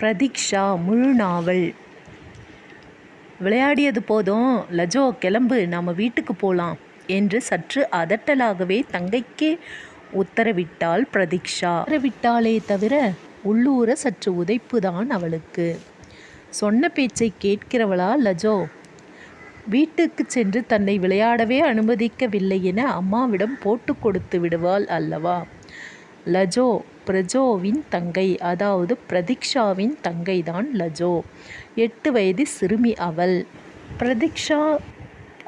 பிரதீக்ஷா முழு நாவல். விளையாடியது போதும். லஜோ கிளம்பு. நம்ம வீட்டுக்கு போகலாம் என்று சற்று அதட்டலாகவே தங்கைக்கே உத்தரவிட்டாள் பிரதீக்ஷா. உத்தரவிட்டாளே தவிர உள்ளூர சற்று உதைப்பு தான் அவளுக்கு. சொன்ன பேச்சை கேட்கிறவளா லஜோ? வீட்டுக்கு சென்று தன்னை விளையாடவே அனுமதிக்கவில்லை என அம்மாவிடம் போட்டு கொடுத்து விடுவாள் அல்லவா? லஜோ பிரஜோவின் தங்கை அதாவது பிரதீக்ஷாவின் தங்கை தான் லஜோ. எட்டு வயது சிறுமி அவள். பிரதீக்ஷா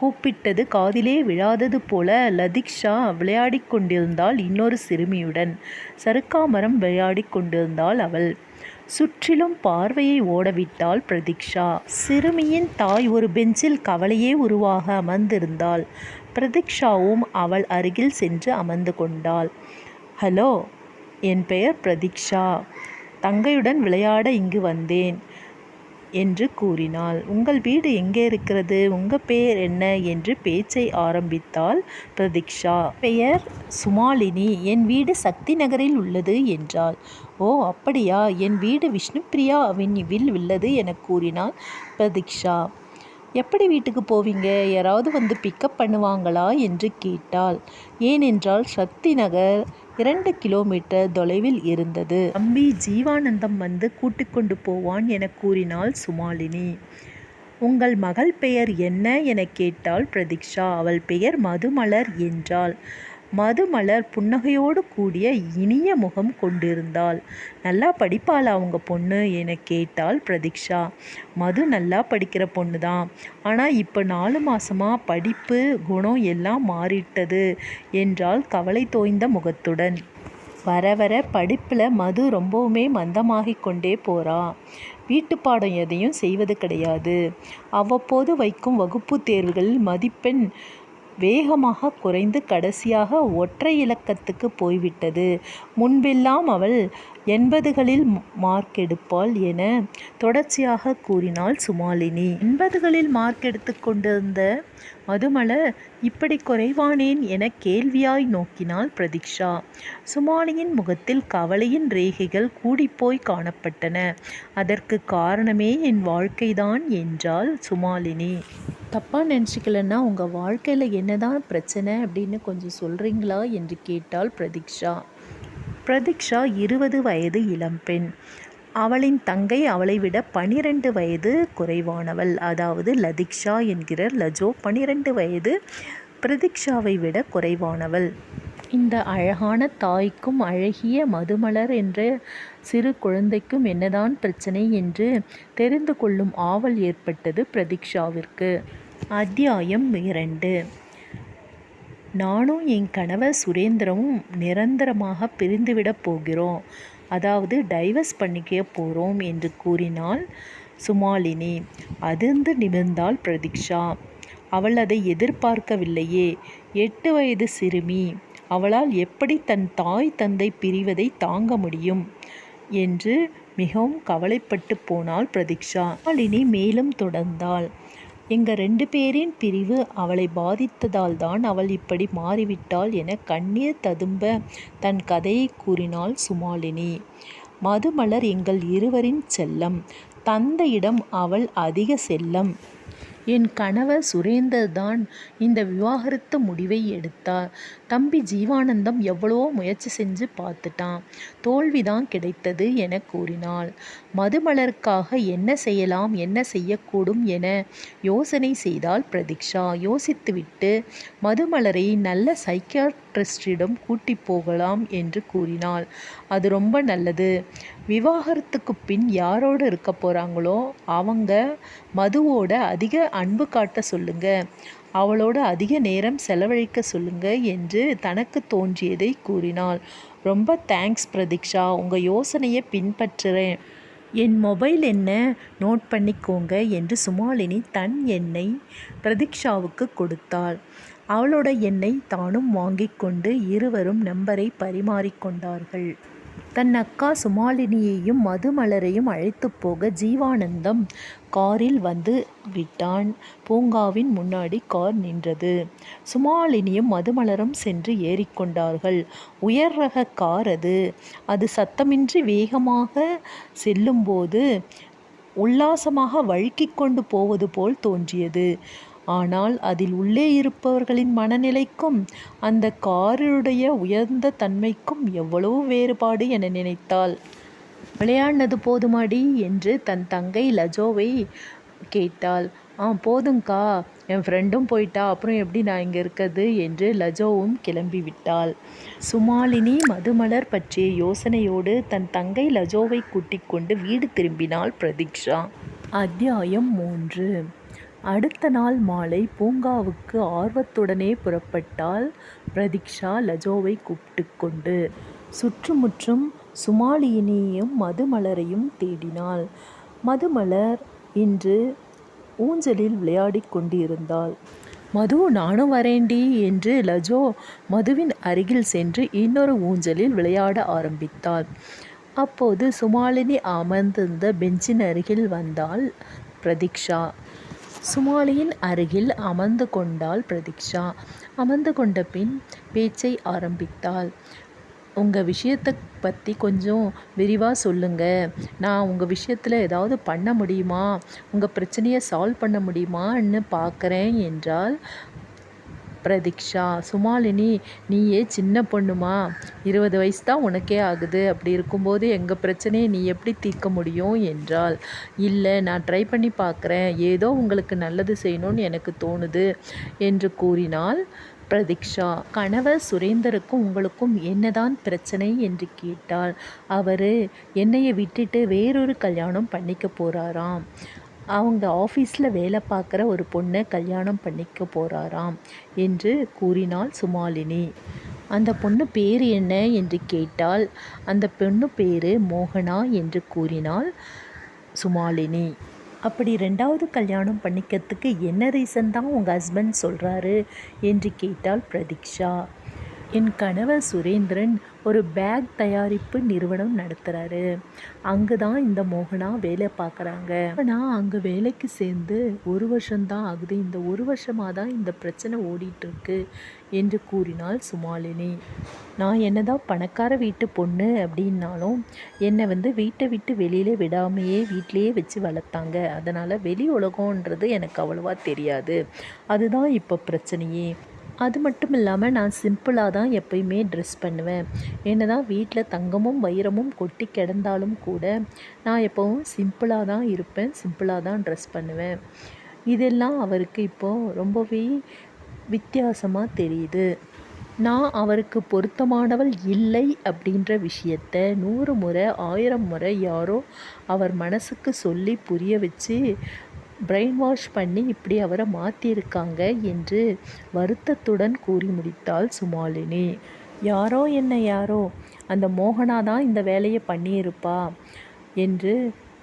கூப்பிட்டது காதிலே விழாதது போல லதிக்ஷா விளையாடி கொண்டிருந்தாள் இன்னொரு சிறுமியுடன். சருக்காமரம் விளையாடி கொண்டிருந்தாள் அவள். சுற்றிலும் பார்வையை ஓடவிட்டாள் பிரதீக்ஷா. சிறுமியின் தாய் ஒரு பெஞ்சில் கவலையே உருவாக அமர்ந்திருந்தாள். பிரதீக்ஷாவும் அவள் அருகில் சென்று அமர்ந்து கொண்டாள். ஹலோ என் பெயர் பிரதீக்ஷா. தங்கையுடன் விளையாட இங்கு வந்தேன் என்று கூறினாள். உங்கள் வீடு எங்கே இருக்கிறது? உங்கள் பெயர் என்ன? என்று பேச்சை ஆரம்பித்தாள் பிரதீக்ஷா. பெயர் சுமாலினி. என் வீடு சக்தி நகரில் உள்ளது என்றாள். ஓ அப்படியா? என் வீடு விஷ்ணுபிரியா அவென்யூவில் உள்ளது என கூறினாள் பிரதீக்ஷா. எப்படி வீட்டுக்கு போவீங்க? யாராவது வந்து பிக்கப் பண்ணுவாங்களா? என்று கேட்டாள். ஏனென்றால் சக்தி நகர் இரண்டு கிலோமீட்டர் தொலைவில் இருந்தது. தம்பி ஜீவானந்தம் வந்து கூட்டிக்கொண்டு போவான் என கூறினாள் சுமாலினி. உங்கள் மகள் பெயர் என்ன? என கேட்டாள் பிரதீக்ஷா. அவள் பெயர் மதுமலர் என்றாள். மதுமலர் புன்னகையோடு கூடிய இனிய முகம் கொண்டிருந்தாள். நல்லா படிப்பாளா அவங்க பொண்ணு என கேட்டாள் பிரதீக்ஷா. மது நல்லா படிக்கிற பொண்ணு தான் ஆனால் இப்போ நாலு மாதமாக படிப்பு குணம் எல்லாம் மாறிட்டது என்றால் கவலை தோய்ந்த முகத்துடன். வர வர படிப்பில் மது ரொம்பவுமே மந்தமாகி கொண்டே போகிறா வீட்டு பாடம் எதையும் செய்வது கிடையாது. அவ்வப்போது வைக்கும் வகுப்பு தேர்வுகளில் மதிப்பெண் வேகமாக குறைந்து கடைசியாக ஒற்றை இலக்கத்துக்கு போய்விட்டது. முன்பெல்லாம் அவள் எண்பதுகளில் மார்க் எடுப்பாள் என தொடர்ச்சியாக கூறினாள் சுமாலினி. எண்பதுகளில் மார்க் எடுத்து கொண்டிருந்த மதுமலர் இப்படி குறைவானேன் என கேள்வியாய் நோக்கினாள் பிரதீக்ஷா. சுமாலியின் முகத்தில் கவலையின் ரேகைகள் கூடிப்போய் காணப்பட்டன. அதற்கு காரணமே என் வாழ்க்கைதான் என்றாள் சுமாலினி. தப்பாக நினச்சிக்கலன்னா உங்கள் வாழ்க்கையில் என்னதான் பிரச்சனை அப்படின்னு கொஞ்சம் சொல்கிறீங்களா என்று கேட்டாள் பிரதீக்ஷா. பிரதீக்ஷா இருபது வயது இளம்பெண் அவளின் தங்கை அவளை விட பனிரெண்டு வயது குறைவானவள். அதாவது லதிக்ஷா என்கிற லஜோ பனிரெண்டு வயது பிரதீக்ஷாவை விட குறைவானவள். இந்த அழகான தாய்க்கும் அழகிய மதுமலர் என்ற சிறு குழந்தைக்கும் என்னதான் பிரச்சனை என்று தெரிந்து கொள்ளும் ஆவல் ஏற்பட்டது பிரதீக்ஷாவிற்கு. அத்தியாயம் இரண்டு. நானும் என் கணவர் சுரேந்திரமும் நிரந்தரமாக பிரிந்துவிடப் போகிறோம். அதாவது டைவர்ஸ் பண்ணிக்க போகிறோம் என்று கூறினாள் சுமாலினி. அதிர்ந்து நிமிர்ந்தாள் பிரதீக்ஷா. அவள் அதை எதிர்பார்க்கவில்லையே. எட்டு வயது சிறுமி. அவளால் எப்படி தன் தாய் தந்தை பிரிவதை தாங்க முடியும் என்று மிகவும் கவலைப்பட்டு போனாள் பிரதீக்ஷா. மாலினி மேலும் தொடர்ந்தாள். எங்கள் ரெண்டு பேரின் பிரிவு அவளை பாதித்ததால் தான் அவள் இப்படி மாறிவிட்டாள் என கண்ணீர் ததும்ப தன் கதையை கூறினாள் சுமாலினி. மதுமலர் எங்கள் இருவரின் செல்லம். தந்தையிடம் அவள் அதிக செல்லம். என் கணவர் சுரேந்தர் தான் இந்த விவாகரத்து முடிவை எடுத்தார். தம்பி ஜீவானந்தம் எவ்வளவோ முயற்சி செஞ்சு பார்த்துட்டான். தோல்விதான் கிடைத்தது என கூறினாள். மதுமலருக்காக என்ன செய்யலாம் என்ன செய்யக்கூடும் என யோசனை செய்தால் பிரதீக்ஷா. யோசித்துவிட்டு மதுமலரை நல்ல சைக்கியாட்ரிஸ்டிடம் கூட்டி போகலாம் என்று கூறினாள். அது ரொம்ப நல்லது. விவாகரத்துக்கு பின் யாரோடு இருக்க போகிறாங்களோ அவங்க மதுவோட அதிக அன்பு காட்ட சொல்லுங்க. அவளோட அதிக நேரம் செலவழிக்க சொல்லுங்க என்று தனக்கு தோன்றியதை கூறினாள். ரொம்ப தேங்க்ஸ் பிரதீக்ஷா உங்கள் யோசனையை பின்பற்றுறேன். என் மொபைல் என்ன? நோட் பண்ணிக்கோங்க என்று சுமாலினி தன் எண்ணை பிரதீக்ஷாவுக்கு கொடுத்தாள். அவளோட எண்ணை தானும் வாங்கிக் கொண்டு இருவரும் நம்பரை பரிமாறிக்கொண்டார்கள் தன் அக்கா சுமாலினியையும் மதுமலரையும் அழைத்துப் போக ஜீவானந்தம் காரில் வந்து விட்டான். பூங்காவின் முன்னாடி கார் நின்றது. சுமாலினியும் மதுமலரும் சென்று ஏறிக்கொண்டார்கள். உயர் ரக கார் அது. அது சத்தமின்றி வேகமாக செல்லும்போது உல்லாசமாக வழுக்கிக் கொண்டு போவது போல் தோன்றியது. ஆனால் அதில் உள்ளே இருப்பவர்களின் மனநிலைக்கும் அந்த காரினுடைய உயர்ந்த தன்மைக்கும் எவ்வளவு வேறுபாடு என நினைத்தாள். விளையாடினது போதுமாடி? என்று தன் தங்கை லஜோவை கேட்டாள். ஆ போதுங்க்கா. என் ஃப்ரெண்டும் போயிட்டா அப்புறம் எப்படி நான் இங்கே இருக்கிறது என்று லஜோவும் கிளம்பிவிட்டாள். சுமாலினி மதுமலர் பற்றிய யோசனையோடு தன் தங்கை லஜோவை கூட்டிக் கொண்டு வீடு திரும்பினாள் பிரதீக்ஷா. அத்தியாயம் மூன்று அடுத்த நாள் மாலை பூங்காவுக்கு ஆர்வத்துடனே புறப்பட்டாள் பிரதீக்ஷா லஜோவை கூப்பிட்டு கொண்டு. சுற்றுமுற்றும் சுமாலியினையும் மதுமலரையும் தேடினாள். மதுமலர் இன்று ஊஞ்சலில் விளையாடி கொண்டிருந்தாள். மது நானும் வரேண்டி என்று லஜோ மதுவின் அருகில் சென்று இன்னொரு ஊஞ்சலில் விளையாட ஆரம்பித்தாள். அப்போது சுமாலினி அமர்ந்திருந்த பெஞ்சின் அருகில் வந்தாள் பிரதீக்ஷா. சுமாலியின் அருகில் அமர்ந்து கொண்டாள் பிரதீக்ஷா. அமர்ந்து கொண்ட பின் பேச்சை ஆரம்பித்தாள். உங்கள் விஷயத்தை பற்றி கொஞ்சம் விரிவாக சொல்லுங்கள் நான் உங்கள் விஷயத்தில் ஏதாவது பண்ண முடியுமா? உங்கள் பிரச்சனையை சால்வ் பண்ண முடியுமான்னு பார்க்குறேன் என்றால் பிரதீக்ஷா. சுமாலினி நீயே சின்ன பொண்ணுமா இருபது வயசு தான் உனக்கே ஆகுது. அப்படி இருக்கும்போது எங்கள் பிரச்சனையை நீ எப்படி தீர்க்க முடியும்? என்றால் இல்லை நான் ட்ரை பண்ணி பார்க்குறேன் ஏதோ உங்களுக்கு நல்லது செய்யணும்னு எனக்கு தோணுது என்று கூறினாள் பிரதீக்ஷா. கணவர் சுரேந்தருக்கும் உங்களுக்கும் என்னதான் பிரச்சனை? என்று கேட்டால் அவர் என்னையை விட்டுட்டு வேறொரு கல்யாணம் பண்ணிக்க போகிறாராம் அவங்க ஆஃபீஸில் வேலை பார்க்குற ஒரு பொண்ணை கல்யாணம் பண்ணிக்க போகிறாராம் என்று கூறினாள் சுமாலினி. அந்த பொண்ணு பேர் என்ன? என்று கேட்டால் அந்த பொண்ணு பேர் மோகனா என்று கூறினாள் சுமாலினி. அப்படி ரெண்டாவது கல்யாணம் பண்ணிக்கிறதுக்கு என்ன ரீசன் தான் உங்கள் ஹஸ்பண்ட் சொல்கிறாரு என்று கேட்டாள் பிரதீக்ஷா. என் கணவர் சுரேந்திரன் ஒரு பேக் தயாரிப்பு நிறுவனம் நடத்துகிறாரு அங்கே தான் இந்த மோகனா வேலை பார்க்குறாங்க நான் அங்கே வேலைக்கு சேர்ந்து ஒரு வருஷம்தான் ஆகுது. இந்த ஒரு வருஷமாக தான் இந்த பிரச்சனை ஓடிட்டுருக்கு என்று கூறினாள் சுமாலினி. நான் என்னதான் பணக்கார வீட்டு பொண்ணு அப்படின்னாலும் என்னை வந்து வீட்டை விட்டு வெளியில் விடாமையே வீட்டிலேயே வச்சு வளர்த்தாங்க. அதனால் வெளி உலகன்றது எனக்கு அவ்வளோவா தெரியாது. அதுதான் இப்போ பிரச்சனையே. அது மட்டும் இல்லாமல் நான் சிம்பிளாக தான் எப்பயுமே ட்ரெஸ் பண்ணுவேன். என்ன தான் வீட்டில் தங்கமும் வைரமும் கொட்டி கிடந்தாலும் கூட நான் எப்போவும் சிம்பிளாக தான் இருப்பேன். சிம்பிளாக தான் ட்ரெஸ் பண்ணுவேன். இதெல்லாம் அவருக்கு இப்போது ரொம்பவே வித்தியாசமாக தெரியுது. நான் அவருக்கு பொருத்தமானவள் இல்லை அப்படின்ற விஷயத்த நூறு முறை ஆயிரம் முறை யாரோ அவர் மனசுக்கு சொல்லி புரிய வச்சு பிரெயின் வாஷ் பண்ணி இப்படி அவரை மாற்றியிருக்காங்க என்று வருத்தத்துடன் கூறி முடித்தாள் சுமாலினி. யாரோ என்ன யாரோ அந்த மோகனா தான் இந்த வேலையை பண்ணியிருப்பா என்று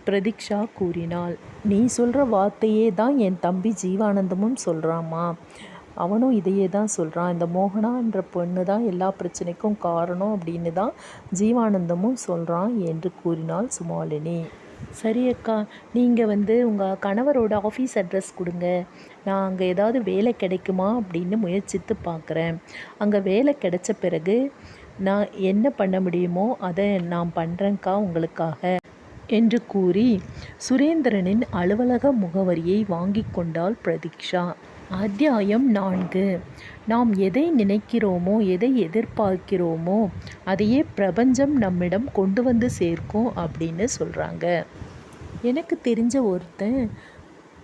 பிரதீக்ஷா கூறினாள். நீ சொல்கிற வார்த்தையே தான் என் தம்பி ஜீவானந்தமும் சொல்கிறாம்மா அவனும் இதையே தான் சொல்கிறான் இந்த மோகனான்ற பொண்ணு தான் எல்லா பிரச்சனைக்கும் காரணம் அப்படின்னு தான் ஜீவானந்தமும் சொல்கிறான் என்று கூறினாள் சுமாலினி. சரி அக்கா. நீங்கள் வந்து உங்கள் கணவரோட ஆஃபீஸ் அட்ரஸ் கொடுங்க நான் அங்கே ஏதாவது வேலை கிடைக்குமா அப்படின்னு முயற்சித்து பார்க்குறேன் அங்கே வேலை கிடைச்ச பிறகு நான் என்ன பண்ண முடியுமோ அதை நான் பண்ணுறேன்க்கா உங்களுக்காக என்று கூறி சுரேந்திரனின் அலுவலக முகவரியை வாங்கி கொண்டாள் பிரதீக்ஷா. அத்தியாயம் நான்கு நாம் எதை நினைக்கிறோமோ எதை எதிர்பார்க்கிறோமோ அதையே பிரபஞ்சம் நம்மிடம் கொண்டு வந்து சேர்க்கும் அப்படின்னு சொல்கிறாங்க எனக்கு தெரிஞ்ச ஒருத்தன்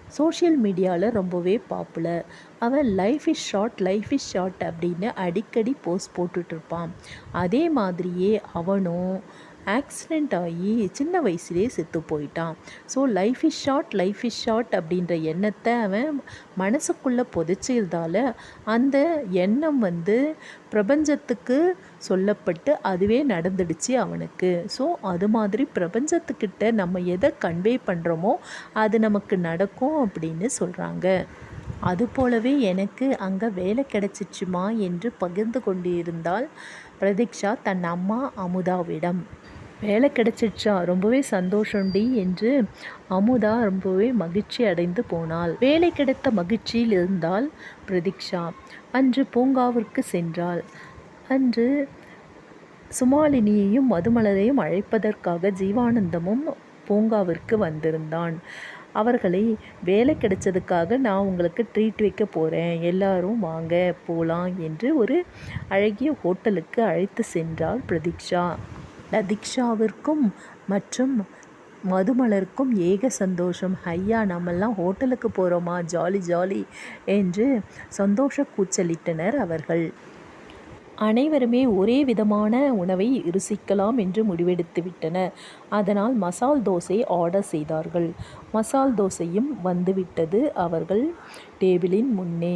சோஷியல் மீடியாவில் ரொம்பவே பாப்புலர். அவன் life is short life is short அப்படின்னு அடிக்கடி போஸ்ட் போட்டுட்டு இருப்பான். அதே மாதிரியே அவனும் ஆக்சிடெண்ட் ஆகி சின்ன வயசுலேயே செத்து போயிட்டான். So life is short life is short அப்படின்ற எண்ணத்தை அவன் மனசுக்குள்ளே புதைச்சதால அந்த எண்ணம் வந்து பிரபஞ்சத்துக்கு சொல்லப்பட்டு அதுவே நடந்துடுச்சு அவனுக்கு. ஸோ அது மாதிரி பிரபஞ்சத்துக்கிட்ட நம்ம எதை கன்வே பண்ணுறோமோ அது நமக்கு நடக்கும் அப்படின்னு சொல்கிறாங்க அது போலவே எனக்கு அங்கே வேலை கிடைச்சிச்சுமா என்று பகிர்ந்து கொண்டிருந்தால் பிரதீக்ஷா தன் அம்மா அமுதாவிடம் வேலை கிடைச்சிடுச்சா? ரொம்பவே சந்தோஷம்டி என்று அமுதா ரொம்பவே மகிழ்ச்சி அடைந்து போனாள். வேலை கிடைத்த மகிழ்ச்சியில் இருந்தால் பிரதீக்ஷா. அன்று பூங்காவிற்கு சென்றாள். அன்று சுமாலினியையும் மதுமலரையும் அழைப்பதற்காக ஜீவானந்தமும் பூங்காவிற்கு வந்திருந்தான். அவர்களை வேலை கிடைச்சதுக்காக நான் உங்களுக்கு ட்ரீட் வைக்க போகிறேன் எல்லாரும் வாங்க போகலாம் என்று ஒரு அழகிய ஹோட்டலுக்கு அழைத்து சென்றாள் பிரதீக்ஷா. லதிக்ஷாவிற்கும் மற்றும் மதுமலருக்கும் ஏக சந்தோஷம் ஐயா நம்மெல்லாம் ஹோட்டலுக்கு போகிறோமா ஜாலி ஜாலி என்று சந்தோஷ கூச்சலிட்டனர் அவர்கள் அனைவருமே ஒரே விதமான உணவை ருசிக்கலாம் என்று முடிவெடுத்து விட்டனர் அதனால் மசால் தோசை ஆர்டர் செய்தார்கள் மசால் தோசையும் வந்துவிட்டது அவர்கள் டேபிளின் முன்னே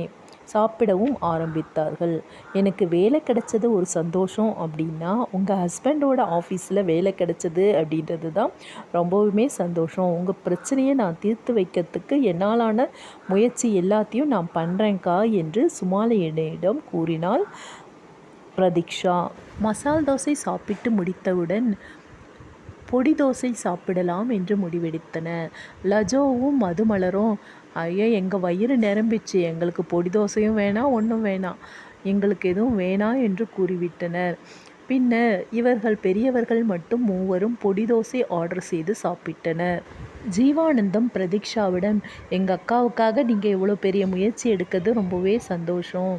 சாப்பிடவும் ஆரம்பித்தார்கள். எனக்கு வேலை கிடைச்சது ஒரு சந்தோஷம் அப்படின்னா உங்கள் ஹஸ்பண்டோட ஆஃபீஸில் வேலை கிடைச்சது அப்படின்றது தான் ரொம்பவுமே சந்தோஷம். உங்கள் பிரச்சனையை நான் தீர்த்து வைக்கிறதுக்கு என்னாலான முயற்சி எல்லாத்தையும் நான் பண்ணுறேன்க்கா என்று சுமாலியனிடம் கூறினாள். பிரதீக்ஷா மசால் தோசை சாப்பிட்டு முடித்தவுடன் பொடி தோசை சாப்பிடலாம் என்று முடிவெடுத்தன. லஜோவும் மதுமலரும் ஐயோ எங்கள் வயிறு நிரம்பிச்சு. எங்களுக்கு பொடி தோசையும் வேணாம் ஒன்றும் வேணாம். எங்களுக்கு எதுவும் வேணாம் என்று கூறிவிட்டனர். பின்னர் இவர்கள் பெரியவர்கள் மட்டும் மூவரும் பொடி தோசை ஆர்டர் செய்து சாப்பிட்டனர். ஜீவானந்தம் பிரதீக்ஷாவிடம் எங்கள் அக்காவுக்காக நீங்கள் இவ்வளோ பெரிய முயற்சி எடுக்கிறது ரொம்பவே சந்தோஷம்.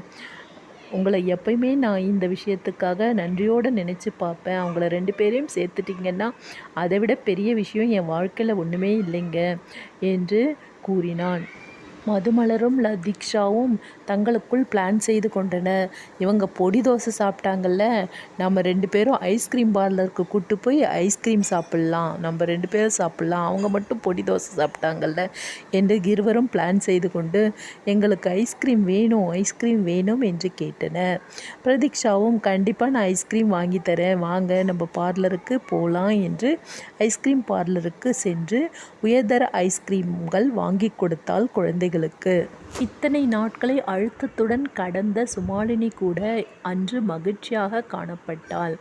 உங்களை எப்பயுமே நான் இந்த விஷயத்துக்காக நன்றியோடு நினச்சி பார்ப்பேன். அவங்கள ரெண்டு பேரையும் சேர்த்துட்டிங்கன்னா அதை விட பெரிய விஷயம் என் வாழ்க்கையில் ஒன்றுமே இல்லைங்க என்று கூறினான். மதுமலரும் லதீக்ஷாவும் தங்களுக்குள் பிளான் செய்து கொண்டனர். இவங்க பொடி தோசை சாப்பிட்டாங்கல்ல நம்ம ரெண்டு பேரும் ஐஸ்கிரீம் பார்லருக்கு கூட்டு போய் ஐஸ்கிரீம் சாப்பிட்லாம். நம்ம ரெண்டு பேரும் சாப்பிட்லாம். அவங்க மட்டும் பொடி தோசை சாப்பிட்டாங்கல்ல என்று இருவரும் பிளான் செய்து கொண்டு எங்களுக்கு ஐஸ்கிரீம் வேணும் ஐஸ்கிரீம் வேணும் என்று கேட்டனர். பிரதீக்ஷாவும் கண்டிப்பாக நான் ஐஸ்கிரீம் வாங்கி தரேன். வாங்க நம்ம பார்லருக்கு போகலாம் என்று ஐஸ்கிரீம் பார்லருக்கு சென்று உயர்தர ஐஸ்கிரீம்கள் வாங்கி கொடுத்தால் குழந்தைகள் அவர்களுக்கு இத்தனை நாட்களை அழுத்தத்துடன் கடந்த சுமாலினி கூட அன்று மகிழ்ச்சியாக காணப்பட்டாள்.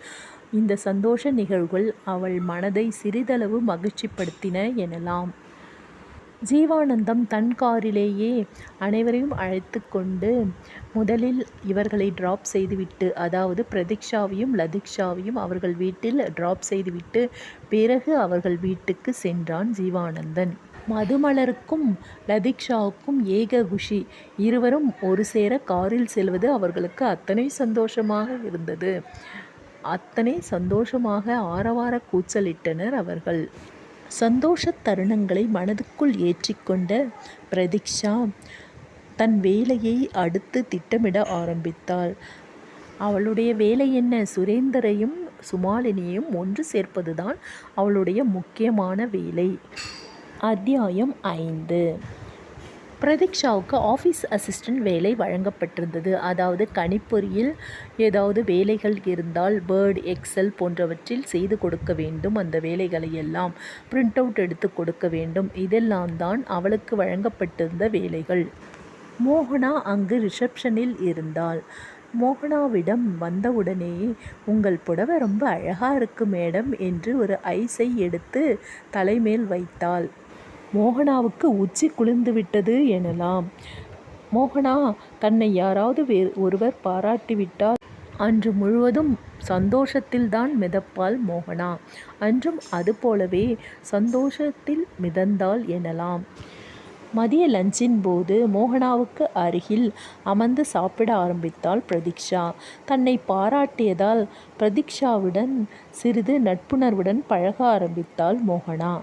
இந்த சந்தோஷ நிகழ்வுகள் அவள் மனதை சிறிதளவு மகிழ்ச்சிப்படுத்தின எனலாம். ஜீவானந்தம் தன் காரிலேயே அனைவரையும் அழைத்து கொண்டு முதலில் இவர்களை ட்ராப் செய்துவிட்டு அதாவது பிரதீக்ஷாவையும் லதிக்ஷாவையும் அவர்கள் வீட்டில் ட்ராப் செய்துவிட்டு பிறகு அவர்கள் வீட்டுக்கு சென்றான் ஜீவானந்தன். மதுமலருக்கும் லதிக்ஷாவுக்கும் ஏக குஷி. இருவரும் ஒரு சேர காரில் செல்வது அவர்களுக்கு அத்தனை சந்தோஷமாக இருந்தது. அத்தனை சந்தோஷமாக ஆரவார கூச்சலிட்டனர் அவர்கள். சந்தோஷ தருணங்களை மனதுக்குள் ஏற்றிக்கொண்ட பிரதீக்ஷா தன் வேலையை அடுத்து திட்டமிட ஆரம்பித்தாள். அவளுடைய வேலை என்ன? சுரேந்தரையும் சுமாலினியையும் ஒன்று சேர்ப்பதுதான் அவளுடைய முக்கியமான வேலை. அத்தியாயம் ஐந்து. பிரதீக்ஷாவுக்கு ஆஃபீஸ் அசிஸ்டன்ட் வேலை வழங்கப்பட்டிருந்தது. அதாவது கணிப்பொறியில் ஏதாவது வேலைகள் இருந்தால் பேர்ட் எக்ஸல் போன்றவற்றில் செய்து கொடுக்க வேண்டும். அந்த வேலைகளை எல்லாம் பிரிண்ட் அவுட் எடுத்து கொடுக்க வேண்டும். இதெல்லாம் தான் அவளுக்கு வழங்கப்பட்டிருந்த வேலைகள். மோகனா அங்கு ரிசப்ஷனில் இருந்தாள். மோகனாவிடம் வந்தவுடனே உங்கள் புடவை ரொம்ப அழகாக இருக்கு மேடம் என்று ஒரு ஐஸை எடுத்து தலைமேல் வைத்தாள். மோகனாவுக்கு உச்சி குளிர்ந்து விட்டது எனலாம். மோகனா தன்னை யாராவது வே ஒருவர் பாராட்டிவிட்டால் அன்று முழுவதும் சந்தோஷத்தில்தான் மிதப்பாள் மோகனா. அன்றும் அதுபோலவே சந்தோஷத்தில் மிதந்தாள் எனலாம். மதிய லஞ்சின் போது மோகனாவுக்கு அருகில் அமர்ந்து சாப்பிட ஆரம்பித்தாள் பிரதீக்ஷா. தன்னை பாராட்டியதால் பிரதீக்ஷாவுடன் சிறிது நட்புணர்வுடன் பழக ஆரம்பித்தாள் மோகனா.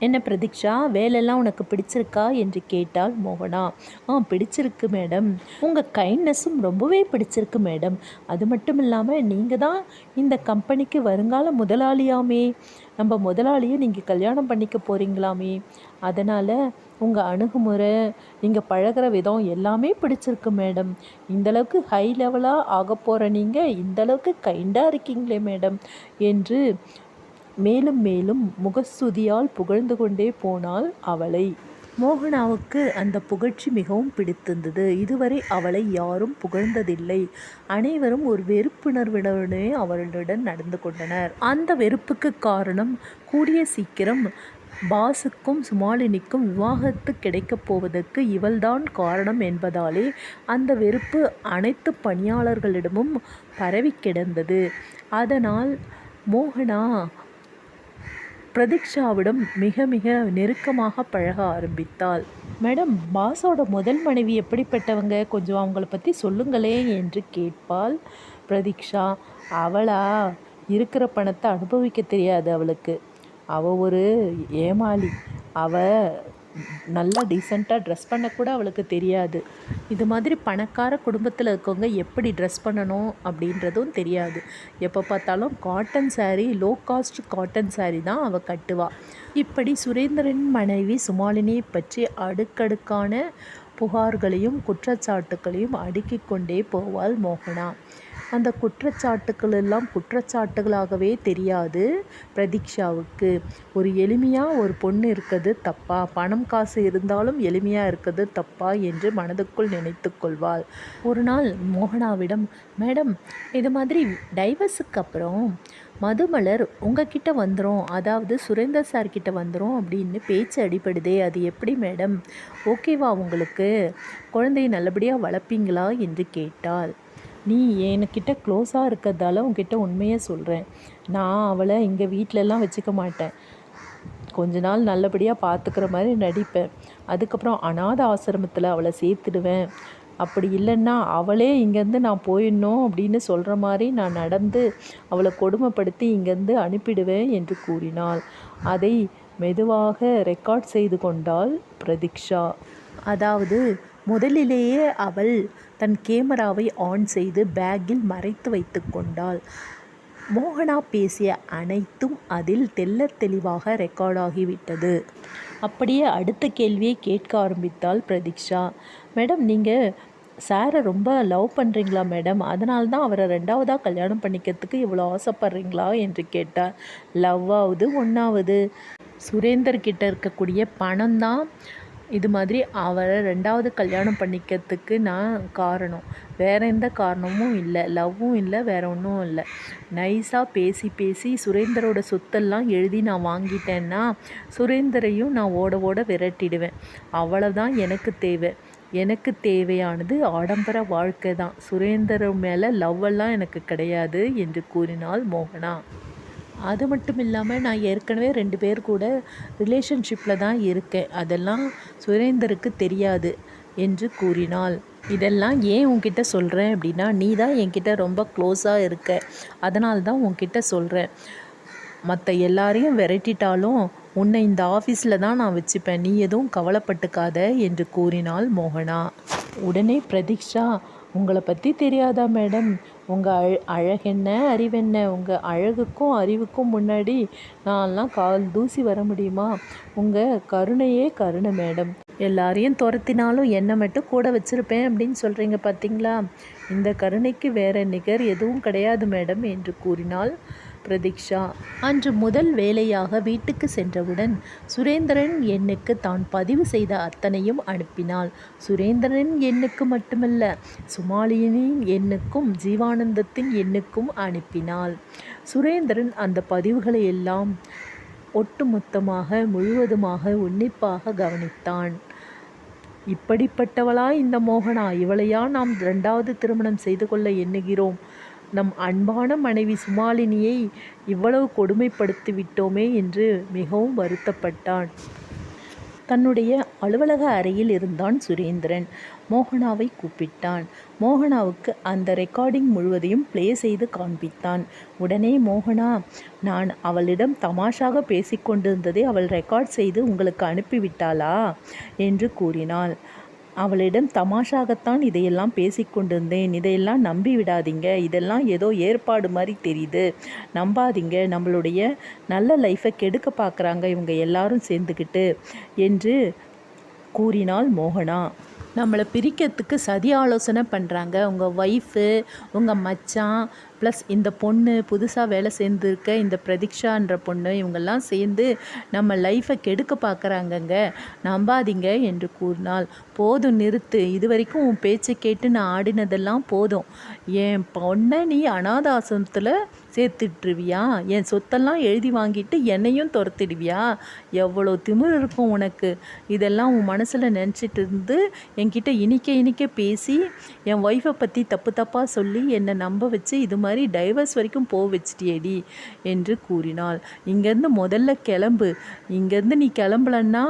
என்ன பிரதீக்ஷா வேலையெல்லாம் உனக்கு பிடிச்சிருக்கா? என்று கேட்டாள் மோகனா. ஆ பிடிச்சிருக்கு மேடம். உங்கள் கைண்ட்னஸும் ரொம்பவே பிடிச்சிருக்கு மேடம். அது மட்டும் இல்லாமல் நீங்கள் தான் இந்த கம்பெனிக்கு வருங்கால முதலாளியாமே. நம்ம முதலாளியை நீங்கள் கல்யாணம் பண்ணிக்க போகிறீங்களாமே அதனால் உங்கள் அணுகுமுறை நீங்கள் பழகிற விதம் எல்லாமே பிடிச்சிருக்கு மேடம். இந்தளவுக்கு ஹை லெவலாக ஆக போகிற நீங்கள் இந்தளவுக்கு கைண்டாக இருக்கீங்களே மேடம் என்று மேலும் மேலும் முகஸ்துதியால் புகழ்ந்து கொண்டே போனாள் அவளை. மோகனாவுக்கு அந்த புகழ்ச்சி மிகவும் பிடித்திருந்தது. இதுவரை அவளை யாரும் புகழ்ந்ததில்லை. அனைவரும் ஒரு வெறுப்புணர்வுடனே அவளுடன் நடந்து கொண்டனர். அந்த வெறுப்புக்கு காரணம் கூடிய சீக்கிரம் பாசுக்கும் சுமாலினிக்கும் விவாகத்து கிடைக்கப் போவதற்கு இவள்தான் காரணம் என்பதாலே அந்த வெறுப்பு அனைத்து பணியாளர்களிடமும் பரவி கிடந்தது. அதனால் மோகனா பிரதீக்ஷாவிடம் மிக மிக நெருக்கமாக பழக ஆரம்பித்தாள். மேடம் பாஸோட முதல் மனைவி எப்படிப்பட்டவங்க? கொஞ்சம் அவங்கள பற்றி சொல்லுங்களே என்று கேட்பாள் பிரதீக்ஷா. அவளா? இருக்கிற பணத்தை அனுபவிக்க தெரியாது அவளுக்கு. அவள் ஒரு ஏமாளி. அவள் நல்லா டீசெண்டாக ட்ரெஸ் பண்ணக்கூட அவளுக்கு தெரியாது. இது மாதிரி பணக்கார குடும்பத்தில் இருக்கவங்க எப்படி ட்ரெஸ் பண்ணணும் அப்படின்றதும் தெரியாது. எப்போ பார்த்தாலும் cotton sari low cost cotton sari தான் அவள் கட்டுவாள் இப்படி சுரேந்திரன் மனைவி சுமாலினியை பற்றி அடுக்கடுக்கான புகார்களையும் குற்றச்சாட்டுகளையும் அடுக்கிக் கொண்டே போவாள் மோகனா. அந்த குற்றச்சாட்டுக்கள் எல்லாம் குற்றச்சாட்டுகளாகவே தெரியாது பிரதீக்ஷாவுக்கு. ஒரு எளிமையாக ஒரு பொண்ணு இருக்கிறது தப்பா? பணம் காசு இருந்தாலும் எளிமையாக இருக்கிறது தப்பா என்று மனதுக்குள் நினைத்து கொள்வாள். ஒரு நாள் மோகனாவிடம் மேடம் இது மாதிரி டைவர்ஸுக்கு அப்புறம் மதுமலர் உங்ககிட்ட வந்துடும் அதாவது சுரேந்தர் சார் கிட்ட வந்துடும் அப்படின்னு பேச்சு அடிபடுதே. அது எப்படி மேடம்? ஓகேவா உங்களுக்கு? குழந்தையை நல்லபடியாக வளர்ப்பீங்களா? என்று கேட்டாள். நீ என்கிட்ட க்ளோஸாக இருக்கிறதால உன்கிட்ட உண்மையை சொல்கிறேன் நான் அவளை இங்கே வீட்டிலலாம் வச்சுக்க மாட்டேன். கொஞ்ச நாள் நல்லபடியாக பார்த்துக்கிற மாதிரி நடிப்பேன். அதுக்கப்புறம் அனாத ஆசிரமத்தில் அவளை சேர்த்துடுவேன். அப்படி இல்லைன்னா அவளே இங்கேருந்து நான் போயிடணும் அப்படின்னு சொல்கிற மாதிரி நான் நடந்து அவளை கொடுமைப்படுத்தி இங்கேருந்து அனுப்பிடுவேன் என்று கூறினாள். அதை மெதுவாக ரெக்கார்ட் செய்து கொண்டாள் பிரதீக்ஷா. அதாவது முதலிலேயே அவள் தன் கேமராவை ஆன் செய்து பேக்கில் மறைத்து வைத்து கொண்டாள். மோகனா பேசிய அனைத்தும் அதில் தெள்ளத் தெளிவாக ரெக்கார்டாகிவிட்டது அப்படியே அடுத்த கேள்வியை கேட்க ஆரம்பித்தாள் பிரதீக்ஷா. மேடம் நீங்கள் சாரை ரொம்ப லவ் பண்ணுறீங்களா மேடம்? அதனால தான் அவரை ரெண்டாவதாக கல்யாணம் பண்ணிக்கிறதுக்கு இவ்வளோ ஆசைப்பட்றீங்களா? என்று கேட்டார். லவ்வாவது ஒன்றாவது சுரேந்தர்கிட்ட இருக்கக்கூடிய பணம் தான் இது மாதிரி அவரை ரெண்டாவது கல்யாணம் பண்ணிக்கிறதுக்கு நான் காரணம். வேற எந்த காரணமும் இல்லை. லவ்வும் இல்லை வேற ஒன்றும் இல்லை. நைஸாக பேசி பேசி சுரேந்தரோட சொத்தெல்லாம் எழுதி நான் வாங்கிட்டேன்னா சுரேந்தரையும் நான் ஓட ஓட விரட்டிடுவேன். அவ்வளோதான் எனக்கு தேவை. எனக்கு தேவையானது ஆடம்பர வாழ்க்கை தான். சுரேந்தர் மேலே லவ்வெல்லாம் எனக்கு கிடையாது என்று கூறினாள் மோகனா. அது மட்டும் இல்லாமல் நான் ஏற்கனவே ரெண்டு பேர் கூட ரிலேஷன்ஷிப்பில் தான் இருக்கேன். அதெல்லாம் சுரேந்தருக்கு தெரியாது என்று கூறினாள். இதெல்லாம் ஏன் உன்கிட்ட சொல்கிறேன் அப்படின்னா நீ தான் என்கிட்ட ரொம்ப க்ளோஸாக இருக்க. அதனால தான் உன்கிட்ட சொல்கிறேன் மற்ற எல்லாரையும் விரட்டிட்டாலும் உன்னை இந்த ஆஃபீஸில் தான் நான் வச்சுப்பேன். நீ எதுவும் கவலைப்பட்டுக்காத என்று கூறினாள் மோகனா. உடனே பிரதீக்ஷா உங்களை பற்றி தெரியாதா மேடம்? உங்கள் அழ அழகென்ன அறிவென்ன? உங்கள் அழகுக்கும் அறிவுக்கும் முன்னாடி நான்லாம் கால் தூசி வர முடியுமா? உங்கள் கருணையே கருணை மேடம். எல்லாரையும் துரத்தினாலும் என்னை மட்டும் கூட வச்சுருப்பேன் அப்படின்னு சொல்கிறீங்க பார்த்தீங்களா இந்த கருணைக்கு வேற நிகர் எதுவும் கிடையாது மேடம் என்று கூறினாள். பிரதீக்ஷா. அன்று முதல் வேலையாக வீட்டுக்கு சென்றவுடன் சுரேந்திரன் எண்ணுக்கு தான் பதிவு செய்த அத்தனையும் அனுப்பினாள். சுரேந்திரன் எண்ணுக்கு மட்டுமல்ல சுமாலியனின் எண்ணுக்கும் ஜீவானந்தத்தின் எண்ணுக்கும் அனுப்பினாள். சுரேந்திரன் அந்த பதிவுகளை எல்லாம் ஒட்டுமொத்தமாக முழுவதுமாக உன்னிப்பாக கவனித்தான். இப்படிப்பட்டவளா இந்த மோகனா? இவளையா நாம் இரண்டாவது திருமணம் செய்து கொள்ள எண்ணுகிறோம். நம் அன்பான மனைவி சுமாலினியை இவ்வளவு கொடுமைப்படுத்தி விட்டோமே என்று மிகவும் வருத்தப்பட்டான். தன்னுடைய அலுவலக அறையில் இருந்தான் சுரேந்திரன். மோகனாவை கூப்பிட்டான். மோகனாவுக்கு அந்த ரெக்கார்டிங் முழுவதையும் ப்ளே செய்து காண்பித்தான். உடனே மோகனா நான் அவளிடம் தமாஷாக பேசிக்கொண்டிருந்ததை அவள் ரெக்கார்ட் செய்து உங்களுக்கு அனுப்பிவிட்டாளா? என்று கூறினாள். அவளிடம் தமாஷாகத்தான் இதையெல்லாம் பேசிக்கொண்டிருந்தேன் இதையெல்லாம் நம்பி விடாதீங்க. இதெல்லாம் ஏதோ ஏற்பாடு மாதிரி தெரியுது. நம்பாதீங்க. நம்மளுடைய நல்ல லைஃப்பை கெடுக்க பார்க்குறாங்க இவங்க எல்லாரும் சேர்ந்துக்கிட்டு என்று கூறினாள் மோகனா. நம்மளை பிரிக்கிறதுக்கு சதி ஆலோசனை பண்ணுறாங்க உங்கள் ஒய்ஃபு உங்கள் மச்சான் ப்ளஸ் இந்த பொண்ணு புதுசாக வேலை சேர்ந்துருக்க இந்த பிரதீக்ஷான்ற பொண்ணு இவங்கெல்லாம் சேர்ந்து நம்ம லைஃப்பை கெடுக்க பார்க்குறாங்கங்க நம்பாதீங்க என்று கூறினாள். போதும் நிறுத்து. இது வரைக்கும் உன் பேச்சை கேட்டு நான் ஆடினதெல்லாம் போதும். என் பொண்ணை நீ அனாதாசனத்தில் சேர்த்துட்ருவியா என் சொத்தெல்லாம் எழுதி வாங்கிட்டு என்னையும் துரத்திடுவியா? எவ்வளோ திமிர் இருக்கும் உனக்கு. இதெல்லாம் உன் மனசில் நினச்சிட்டு இருந்து என்கிட்ட இனிக்க இனிக்க பேசி என் ஒய்ஃபை பற்றி தப்பு தப்பாக சொல்லி என்னை நம்ப வச்சு இது மாதிரி மாதிரி டைவர்ஸ் வரைக்கும் போக வச்சிட்டியேடி என்று கூறினாள். இங்கேருந்து முதல்ல கிளம்பு. இங்கேருந்து நீ கிளம்பலன்னா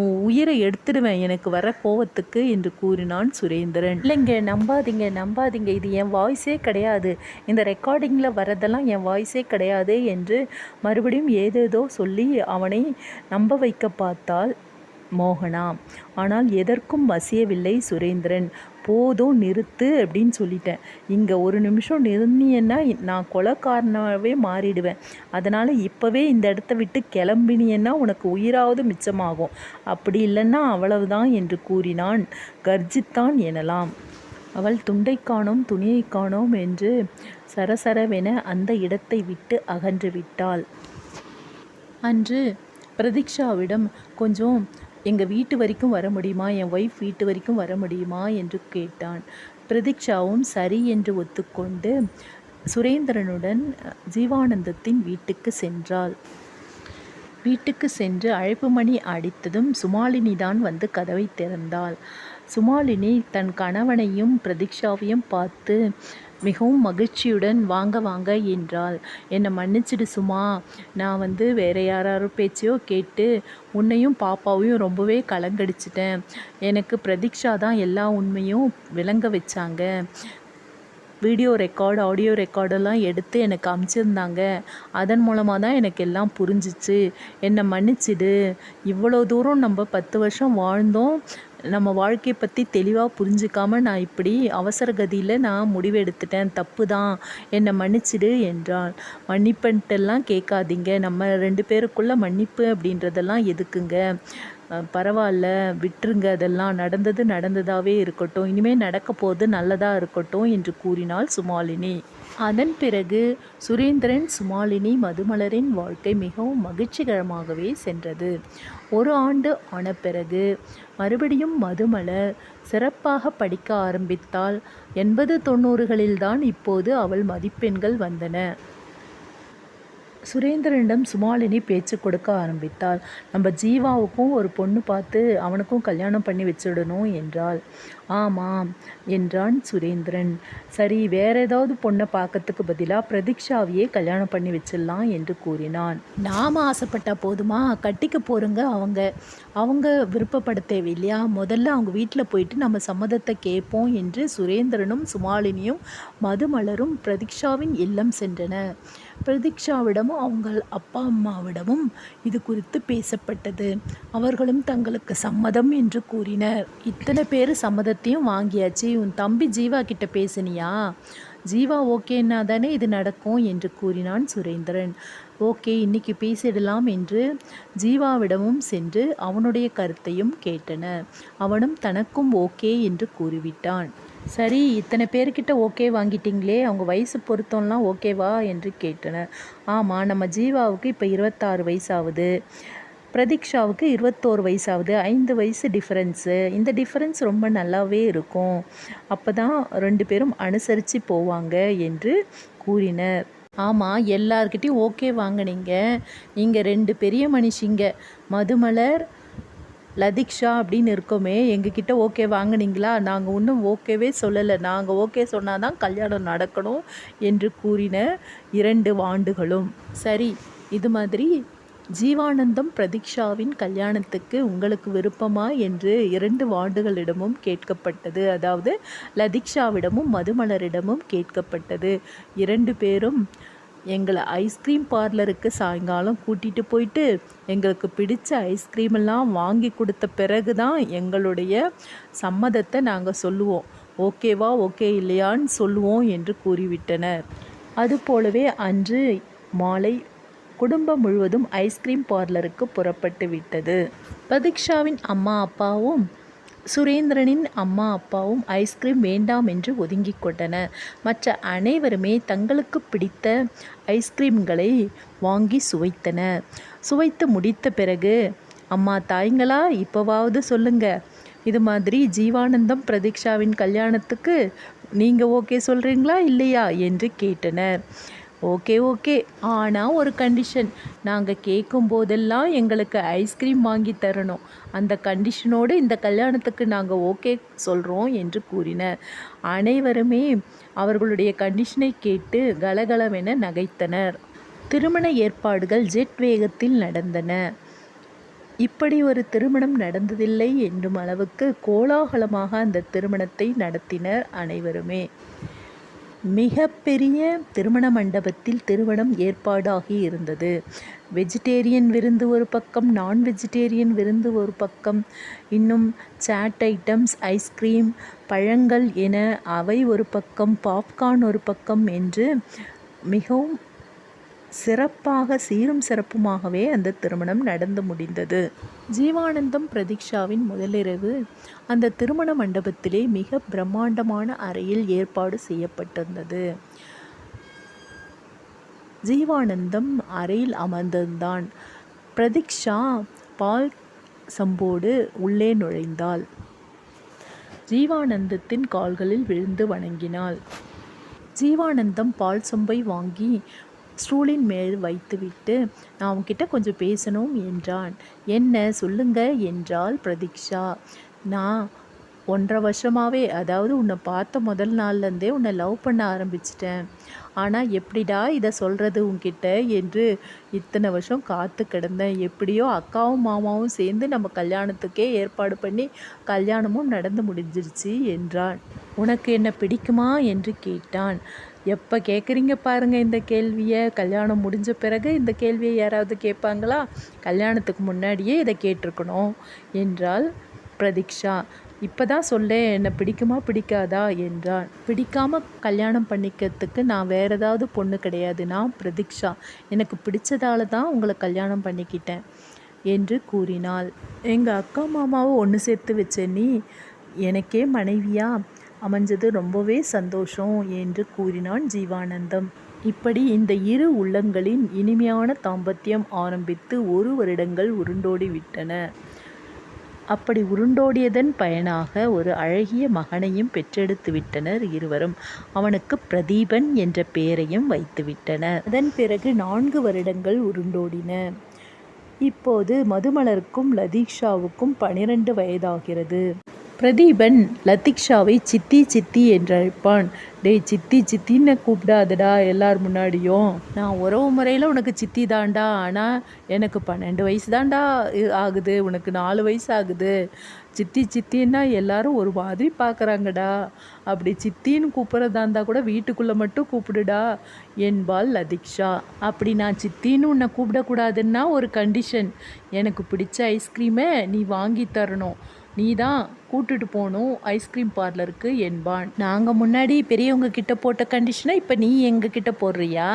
உன் உயிரை எடுத்துடுவேன். எனக்கு வர கோவத்துக்கு என்று கூறினான் சுரேந்திரன். இல்லைங்க நம்பாதீங்க நம்பாதீங்க. இது என் வாய்ஸே கிடையாது. இந்த ரெக்கார்டிங்கில் வரதெல்லாம் என் வாய்ஸே கிடையாது என்று மறுபடியும் ஏதேதோ சொல்லி அவனை நம்ப வைக்க பார்த்தாள் மோகனா. ஆனால் எதற்கும் வசியவில்லை சுரேந்திரன். போதும் நிறுத்து அப்படின்னு சொல்லிட்டேன். இங்கே ஒரு நிமிஷம் நிறுத்தியன்னா நான் கொலைக்காரனாகவே மாறிடுவேன். அதனால் இப்போவே இந்த இடத்த விட்டு கிளம்பினியன்னா உனக்கு உயிராவது மிச்சமாகும். அப்படி இல்லைன்னா அவ்வளவுதான் என்று கூறினான் கர்ஜித்தான் எனலாம். அவள் துண்டை காணோம் துணியை காணோம் என்று சரசரவென அந்த இடத்தை விட்டு அகன்று விட்டாள். அன்று பிரதீக்ஷாவிடம் கொஞ்சம் எங்கள் வீட்டு வரைக்கும் வர முடியுமா? என் ஒய்ஃப் வீட்டு வரைக்கும் வர முடியுமா? என்று கேட்டான். பிரதீக்ஷாவும் சரி என்று ஒத்துக்கொண்டு சுரேந்திரனுடன் ஜீவானந்தத்தின் வீட்டுக்கு சென்றாள். வீட்டுக்கு சென்று அழைப்பு மணி அடித்ததும் சுமாலினி தான் வந்து கதவை திறந்தாள். சுமாலினி தன் கணவனையும் பிரதீக்ஷாவையும் பார்த்து மிகவும் மகிழ்ச்சியுடன் வாங்க வாங்க என்றாள். என்னை மன்னிச்சிடு சுமா. நான் வந்து வேற யாராரோ பேச்சையோ கேட்டு உன்னையும் பாப்பாவையும் ரொம்பவே கலங்கடிச்சிட்டேன். எனக்கு பிரதீக்ஷா தான் எல்லா உண்மையும் விளங்க வச்சாங்க. வீடியோ ரெக்கார்டு ஆடியோ ரெக்கார்டெல்லாம் எடுத்து எனக்கு அமுச்சிருந்தாங்க அதன் மூலமாக தான் எனக்கு எல்லாம் புரிஞ்சிச்சு. என்னை மன்னிச்சிடு. இவ்வளோ தூரம் நம்ம பத்து வருஷம் வாழ்ந்தோம். நம்ம வாழ்க்கையை பற்றி தெளிவாக புரிஞ்சிக்காமல் நான் இப்படி அவசர கதியில் நான் முடிவு எடுத்துட்டேன் தப்பு தான் என்னை மன்னிச்சிடு என்றாள். மன்னிப்புன்ட்டெல்லாம் கேட்காதீங்க. நம்ம ரெண்டு பேருக்குள்ளே மன்னிப்பு அப்படின்றதெல்லாம் எதுக்குங்க? பரவாயில்ல. விட்டுருங்க. அதெல்லாம் நடந்தது நடந்ததாகவே இருக்கட்டும். இனிமேல் நடக்க போது நல்லதாக இருக்கட்டும் என்று கூறினாள் சுமாலினி. அதன் பிறகு சுரேந்திரன் சுமாலினி மதுமலரின் வாழ்க்கை மிகவும் மகிழ்ச்சிகரமாகவே சென்றது. ஒரு ஆண்டு ஆன பிறகு மறுபடியும் மதுமலர் சிறப்பாக படிக்க ஆரம்பித்தாள். எண்பது தொண்ணூறுகளில்தான் இப்போது அவள் மதிப்பெண்கள் வந்தன. சுரேந்திரனிடம் சுமாலினி பேச்சு கொடுக்க ஆரம்பித்தாள். நம்ம ஜீவாவுக்கும் ஒரு பொண்ணு பார்த்து அவனுக்கும் கல்யாணம் பண்ணி வச்சிடணும் என்றாள். ஆமாம் என்றான் சுரேந்திரன். சரி வேற ஏதாவது பொண்ணை பார்க்கறதுக்கு பதிலாக பிரதீக்ஷாவையே கல்யாணம் பண்ணி வச்சிடலாம் என்று கூறினான். நாம் ஆசைப்பட்டா போதுமா? கட்டிக்க போகிறவங்க அவங்க. அவங்க விருப்பப்பட தேவையில்லையா முதல்ல அவங்க வீட்டில் போயிட்டு நம்ம சம்மதத்தை கேட்போம் என்று சுரேந்திரனும் சுமாலினியும் மதுமலரும் பிரதீக்ஷாவின் இல்லம் சென்றனர். பிரதீக்ஷாவிடமும் அவங்கள் அப்பா அம்மாவிடமும் இது குறித்து பேசப்பட்டது. அவர்களும் தங்களுக்கு சம்மதம் என்று கூறினர். இத்தனை பேர் சம்மதத்தையும் வாங்கியாச்சு. உன் தம்பி ஜீவா கிட்ட பேசினியா? ஜீவா ஓகேன்னா தானே இது நடக்கும் என்று கூறினான் சுரேந்திரன். ஓகே இன்னைக்கு பேசிடலாம் என்று ஜீவாவிடமும் சென்று அவனுடைய கருத்தையும் கேட்டனர் அவனும் தனக்கும் ஓகே என்று கூறிவிட்டான். சரி இத்தனை பேர்கிட்ட ஓகே வாங்கிட்டீங்களே அவங்க வயசு பொருத்தம்லாம் ஓகேவா? என்று கேட்டனர். ஆமாம் நம்ம ஜீவாவுக்கு இப்போ இருபத்தாறு வயசாகுது. பிரதீக்ஷாவுக்கு இருபத்தோரு வயசாகுது. ஐந்து வயசு டிஃப்ரென்ஸு. இந்த டிஃப்ரென்ஸ் ரொம்ப நல்லாவே இருக்கும். அப்போ தான் ரெண்டு பேரும் அனுசரித்து போவாங்க என்று கூறினர். ஆமாம் எல்லார்கிட்டையும் ஓகே வாங்கினீங்க. நீங்கள் ரெண்டு பெரிய மனுஷிங்க. மதுமலர் லதிக்ஷா அப்படின்னு இருக்கோமே எங்ககிட்ட ஓகே வாங்குனீங்களா? நாங்கள் இன்னும் ஓகேவே சொல்லலை. நாங்கள் ஓகே சொன்னால் தான் கல்யாணம் நடக்கணும் என்று கூறின இரண்டு வாண்டுகளும். சரி இது மாதிரி ஜீவானந்தம் பிரதீக்ஷாவின் கல்யாணத்துக்கு உங்களுக்கு விருப்பமா என்று இரண்டு வார்டுகளிடமும் கேட்கப்பட்டது. அதாவது லதிக்ஷாவிடமும் மதுமலரிடமும் கேட்கப்பட்டது. இரண்டு பேரும் எங்களை ஐஸ்கிரீம் பார்லருக்கு சாயங்காலம் கூட்டிகிட்டு போயிட்டு எங்களுக்கு பிடிச்ச ஐஸ்கிரீம் எல்லாம் வாங்கி கொடுத்த பிறகு தான் எங்களுடைய சம்மதத்தை நாங்கள் சொல்லுவோம். ஓகேவா ஓகே இல்லையான்னு சொல்லுவோம் என்று கூறிவிட்டனர். அதுபோலவே அன்று மாலை குடும்பம் முழுவதும் ஐஸ்கிரீம் பார்லருக்கு புறப்பட்டு விட்டது. பிரதீக்ஷாவின் அம்மா அப்பாவும் சுரேந்திரனின் அம்மா அப்பாவும் ஐஸ்கிரீம் வேண்டாம் என்று ஒதுங்கிக் கொண்டனர். மற்ற அனைவருமே தங்களுக்கு பிடித்த ஐஸ்கிரீம்களை வாங்கி சுவைத்தனர். சுவைத்து முடித்த பிறகு அம்மா தாய்ங்களா இப்போவாவது சொல்லுங்க. இது மாதிரி ஜீவானந்தம் பிரதீக்ஷாவின் கல்யாணத்துக்கு நீங்கள் ஓகே சொல்கிறீங்களா இல்லையா? என்று கேட்டனர். Okay okay. ஆனால் ஒரு கண்டிஷன் நாங்கள் கேட்கும் போதெல்லாம் எங்களுக்கு ஐஸ்கிரீம் வாங்கி தரணும். அந்த கண்டிஷனோடு இந்த கல்யாணத்துக்கு நாங்கள் ஓகே சொல்கிறோம் என்று கூறினர். அனைவருமே அவர்களுடைய கண்டிஷனை கேட்டு கலகலவென நகைத்தனர். திருமண ஏற்பாடுகள் ஜெட் வேகத்தில் நடந்தன. இப்படி ஒரு திருமணம் நடந்ததில்லை என்னும் அளவுக்கு கோலாகலமாக அந்த திருமணத்தை நடத்தினர் அனைவருமே. மிகப்பெரிய திருமண மண்டபத்தில் திருமணம் ஏற்பாடாகி இருந்தது. வெஜிடேரியன் விருந்து ஒரு பக்கம் நான் வெஜிடேரியன் விருந்து ஒரு பக்கம். இன்னும் சாட் ஐட்டம்ஸ் ஐஸ்கிரீம் பழங்கள் என அவை ஒரு பக்கம் பாப்கார்ன் ஒரு பக்கம் என்று மிகவும் சிறப்பாக சீரும் சிறப்புமாகவே அந்த திருமணம் நடந்து முடிந்தது. ஜீவானந்தம் பிரதீக்ஷாவின் முதலிரவு. அந்த திருமண மண்டபத்திலே மிக பிரம்மாண்டமான அறையில் ஏற்பாடு செய்யப்பட்டிருந்தது. ஜீவானந்தம் அறையில் அமர்ந்திருந்தான். பிரதீக்ஷா பால் சம்போடு உள்ளே நுழைந்தாள். ஜீவானந்தத்தின் கால்களில் விழுந்து வணங்கினாள். ஜீவானந்தம் பால் சொம்பை வாங்கி ஸ்டூலின் மேல் வைத்துவிட்டு நான் உன்கிட்ட கொஞ்சம் பேசணும் என்றான். என்ன சொல்லுங்க என்றாள் பிரதீக்ஷா. நான் ஒன்றரை வருஷமாகவே அதாவது உன்னை பார்த்த முதல் நாள்லேருந்தே உன்னை லவ் பண்ண ஆரம்பிச்சிட்டேன். ஆனால் எப்படிடா இதை சொல்கிறது உன்கிட்ட என்று இத்தனை வருஷம் காத்து கிடந்தேன். எப்படியோ அக்காவும் மாமாவும் சேர்ந்து நம்ம கல்யாணத்துக்கே ஏற்பாடு பண்ணி கல்யாணமும் நடந்து முடிஞ்சிருச்சு என்றான். உனக்கு என்ன பிடிக்குமா? என்று கேட்டான். எப்போ கேட்குறீங்க பாருங்கள் இந்த கேள்வியை. கல்யாணம் முடிஞ்ச பிறகு இந்த கேள்வியை யாராவது கேட்பாங்களா? கல்யாணத்துக்கு முன்னாடியே இதை கேட்டிருக்கணும் என்றால் பிரதீக்ஷா. இப்போ தான் சொல்ல என்னை பிடிக்குமா பிடிக்காதா என்றான். பிடிக்காம கல்யாணம் பண்ணிக்கிறதுக்கு நான் வேறு ஏதாவது பொண்ணு கிடையாது நான் பிரதீக்ஷா எனக்கு பிடிச்சதால தான் உங்களை கல்யாணம் பண்ணிக்கிட்டேன் என்று கூறினாள். எங்கள் அக்கா மாமாவை ஒன்று சேர்த்து வச்ச நீ எனக்கே மனைவியா? அமைஞ்சது ரொம்பவே சந்தோஷம் என்று கூறினான் ஜீவானந்தம். இப்படி இந்த இரு உள்ளங்களின் இனிமையான தாம்பத்தியம் ஆரம்பித்து ஒரு வருடங்கள் உருண்டோடி விட்டன அப்படி உருண்டோடியதன் பயனாக ஒரு அழகிய மகனையும் பெற்றெடுத்து விட்டனர் இருவரும். அவனுக்கு பிரதீபன் என்ற பெயரையும் வைத்துவிட்டனர். அதன் பிறகு நான்கு வருடங்கள் உருண்டோடின. இப்போது மதுமலருக்கும் லதீக்ஷாவுக்கும் பனிரெண்டு வயதாகிறது. பிரதீபன் லத்திக்ஷாவை சித்தி சித்தி என்று அழைப்பான் டேய் சித்தி சித்தின்னு கூப்பிடாதடா எல்லார் முன்னாடியும். நான் உறவு முறையில் உனக்கு சித்தி தாண்டா ஆனால் எனக்கு பன்னெண்டு வயசு தாண்டா ஆகுது. உனக்கு நாலு வயசு ஆகுது. சித்தி சித்தின்னா எல்லாரும் ஒரு மாதிரி பார்க்குறாங்கடா அப்படி சித்தின்னு கூப்பிட்றதா இருந்தால் கூட வீட்டுக்குள்ளே மட்டும் கூப்பிடுடா. என்பாள் லதிக்ஷா. அப்படி நான் சித்தின்னு உன்னை கூப்பிடக்கூடாதுன்னா ஒரு கண்டிஷன் எனக்கு பிடிச்ச ஐஸ்கிரீமை நீ வாங்கி தரணும். நீ தான் கூட்டுட்டு போகணும் ஐஸ்கிரீம் பார்லருக்கு என்பான் நாங்கள் முன்னாடி பெரியவங்க கிட்ட போட்ட கண்டிஷனை இப்போ நீ எங்கள் கிட்ட போடுறியா?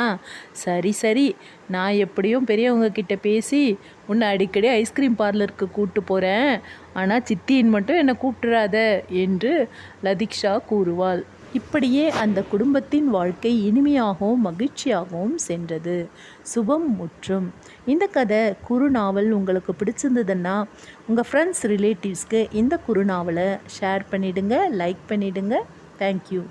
சரி சரி. நான் எப்படியும் பெரியவங்க கிட்ட பேசி உன்னை அடிக்கடி ஐஸ்கிரீம் பார்லருக்கு கூப்பிட்டு போகிறேன் ஆனால் சித்தியின் மட்டும் என்னை கூப்பிட்டுறாத என்று லதிக்ஷா கூறுவாள். இப்படியே அந்த குடும்பத்தின் வாழ்க்கை இனிமையாகவும் மகிழ்ச்சியாகவும் சென்றது. சுபம் முற்றும். இந்த கதை குறுநாவல் உங்களுக்கு பிடிச்சிருந்ததுன்னா உங்கள் ஃப்ரெண்ட்ஸ் ரிலேட்டிவ்ஸ்க்கு இந்த குறுநாவலை ஷேர் பண்ணிவிடுங்க லைக் பண்ணிவிடுங்க தேங்க்யூ